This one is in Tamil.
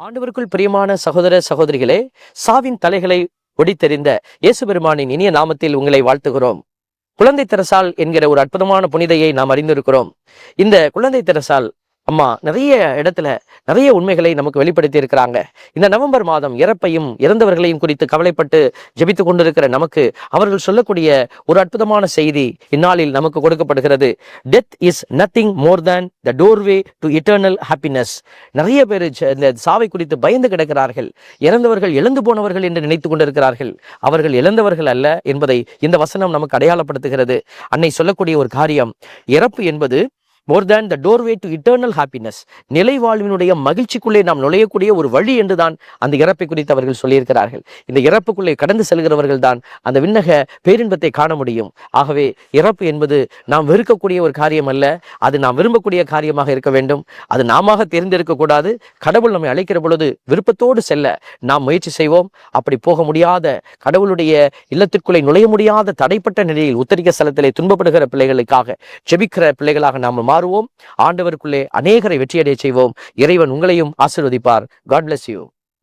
ஆண்டவருக்குள் பிரியமான சகோதர சகோதரிகளே சாவின் தலைகளை ஒடித்தெறிந்த இயேசு பெருமானின் இனிய நாமத்தில் உங்களை வாழ்த்துகிறோம். குழந்தை தரசால் என்கிற ஒரு அற்புதமான புனிதையை நாம் அறிந்திருக்கிறோம். இந்த குழந்தை தெரசால் அம்மா நிறைய இடத்துல நிறைய உண்மைகளை நமக்கு வெளிப்படுத்தி இருக்கிறாங்க. இந்த நவம்பர் மாதம் இறப்பையும் இறந்தவர்களையும் குறித்து கவலைப்பட்டு ஜபித்து கொண்டிருக்கிற நமக்கு அவர்கள் சொல்லக்கூடிய ஒரு அற்புதமான செய்தி இந்நாளில் நமக்கு கொடுக்கப்படுகிறது. Death is nothing more than the doorway to eternal happiness நிறைய பேர் இந்த சாவை குறித்து பயந்து கிடக்கிறார்கள். இறந்தவர்கள் இழந்து போனவர்கள் என்று நினைத்து கொண்டிருக்கிறார்கள். அவர்கள் இழந்தவர்கள் அல்ல என்பதை இந்த வசனம் நமக்கு அடையாளப்படுத்துகிறது. அன்னை சொல்லக்கூடிய ஒரு காரியம் இறப்பு என்பது more than the doorway to eternal happiness நிலை வாழ்வினுடைய மகிழ்ச்சிக்குள்ளே நாம் நுழையக்கூடிய ஒரு வழி என்றுதான் அந்த இறப்பை குறித்து அவர்கள் சொல்லியிருக்கிறார்கள். இந்த இறப்புக்குள்ளே கடந்து செல்கிறவர்கள் தான் அந்த விண்ணக பேரின்பத்தை காண முடியும். ஆகவே இறப்பு என்பது நாம் வெறுக்கக்கூடிய ஒரு காரியம் அல்ல அது நாம் விரும்பக்கூடிய காரியமாக இருக்க வேண்டும். அது நாம தெரிந்திருக்கக்கூடாது. கடவுள் நம்மை அழைக்கிற பொழுது விருப்பத்தோடு செல்ல நாம் முயற்சி செய்வோம். அப்படி போக முடியாத கடவுளுடைய இல்லத்திற்குள்ளே நுழைய முடியாத தடைப்பட்ட நிலையில் உத்தரிக்க ஸ்தலத்திலே துன்பப்படுகிற பிள்ளைகளுக்காக ஜெபிக்கிற பிள்ளைகளாக நாம் மாறுவோம் ஆண்டவருக்குள்ளே அநேகரை வெற்றியடைய செய்வோம். இறைவன் உங்களையும் ஆசீர்வதிப்பார். God bless you